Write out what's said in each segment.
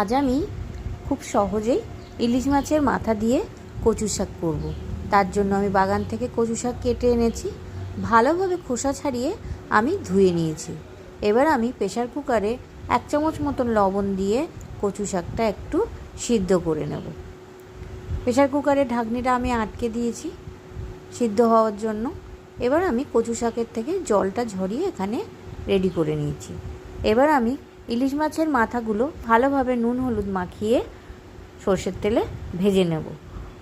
আজ আমি খুব সহজেই ইলিশ মাছের মাথা দিয়ে কচু শাক করব। তার জন্য আমি বাগান থেকে কচু শাক কেটে এনেছি। ভালোভাবে খোসা ছাড়িয়ে আমি ধুয়ে নিয়েছি। এবার আমি প্রেশার কুকারে এক চামচ মতন লবণ দিয়ে কচু শাকটা একটু সিদ্ধ করে নেব। প্রেশার কুকারের ঢাকনিটা আমি আটকে দিয়েছি সিদ্ধ হওয়ার জন্য। এবার আমি কচু শাকের থেকে জলটা ঝরিয়ে এখানে রেডি করে নিয়েছি। এবার আমি ইলিশ মাছের মাথাগুলো ভালোভাবে নুন হলুদ মাখিয়ে সর্ষের তেলে ভেজে নেব।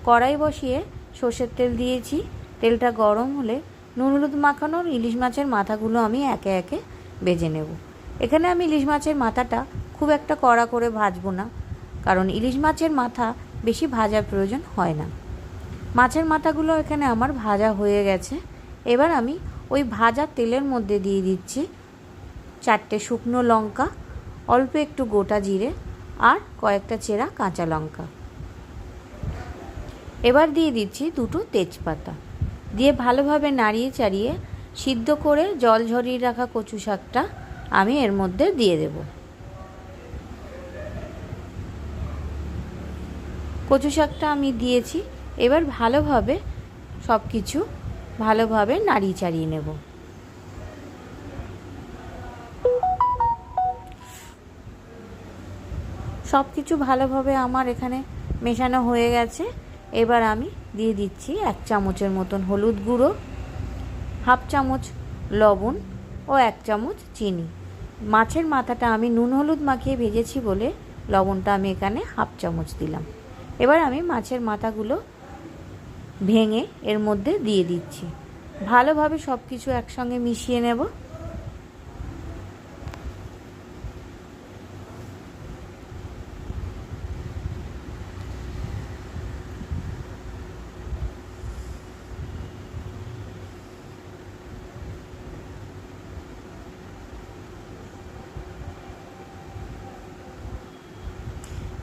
কড়াই বসিয়ে সর্ষের তেল দিয়েছি। তেলটা গরম হলে নুন হলুদ মাখানোর ইলিশ মাছের মাথাগুলো আমি একে একে ভেজে নেব। এখানে আমি ইলিশ মাছের মাথাটা খুব একটা কড়া করে ভাজবো না, কারণ ইলিশ মাছের মাথা বেশি ভাজার প্রয়োজন হয় না। মাছের মাথাগুলো এখানে আমার ভাজা হয়ে গেছে। এবার আমি ওই ভাজা তেলের মধ্যে দিয়ে দিচ্ছি চারটে শুকনো লঙ্কা অল্প একটু গোটা জিরে আর কয়েকটা চেরা কাঁচা লঙ্কা। এবার দিয়ে দিচ্ছি দুটো তেজপাতা। দিয়ে ভালোভাবে নাড়িয়ে চাড়িয়ে সিদ্ধ করে জল ঝরিয়ে রাখা কচু শাকটা আমি এর মধ্যে দিয়ে দেব। কচু শাকটা আমি দিয়েছি। এবার ভালোভাবে সব কিছু ভালোভাবে নাড়িয়ে চাড়িয়ে নেব। সব কিছু ভালোভাবে আমার এখানে মেশানো হয়ে গেছে। এবার আমি দিয়ে দিচ্ছি এক চামচের মতন হলুদ গুঁড়ো, হাফ চামচ লবণ ও এক চামচ চিনি। মাছের মাথাটা আমি নুন হলুদ মাখিয়ে ভেজেছি বলে লবণটা আমি এখানে হাফ চামচ দিলাম। এবার আমি মাছের মাথাগুলো ভেঙে এর মধ্যে দিয়ে দিচ্ছি। ভালোভাবে সব কিছু একসঙ্গে মিশিয়ে নেব।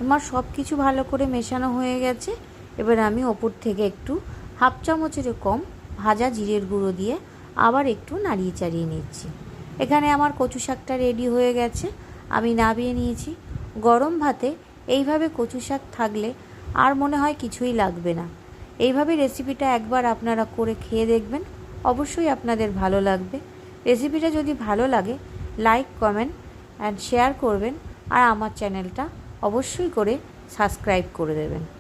আমার সব কিছু ভালো করে মেশানো হয়ে গেছে। এবার আমি ওপর থেকে একটু হাফ চামচের কম ভাজা জিরের গুঁড়ো দিয়ে আবার একটু নাড়িয়ে চাড়িয়ে নিচ্ছি। এখানে আমার কচু শাকটা রেডি হয়ে গেছে। আমি নাবিয়ে নিয়েছি। গরম ভাতে এইভাবে কচু শাক থাকলে আর মনে হয় কিছুই লাগবে না। এইভাবে রেসিপিটা একবার আপনারা করে খেয়ে দেখবেন। অবশ্যই আপনাদের ভালো লাগবে। রেসিপিটা যদি ভালো লাগে লাইক কমেন্ট অ্যান্ড শেয়ার করবেন। আর আমার চ্যানেলটা অবশ্যই করে সাবস্ক্রাইব করে দেবেন।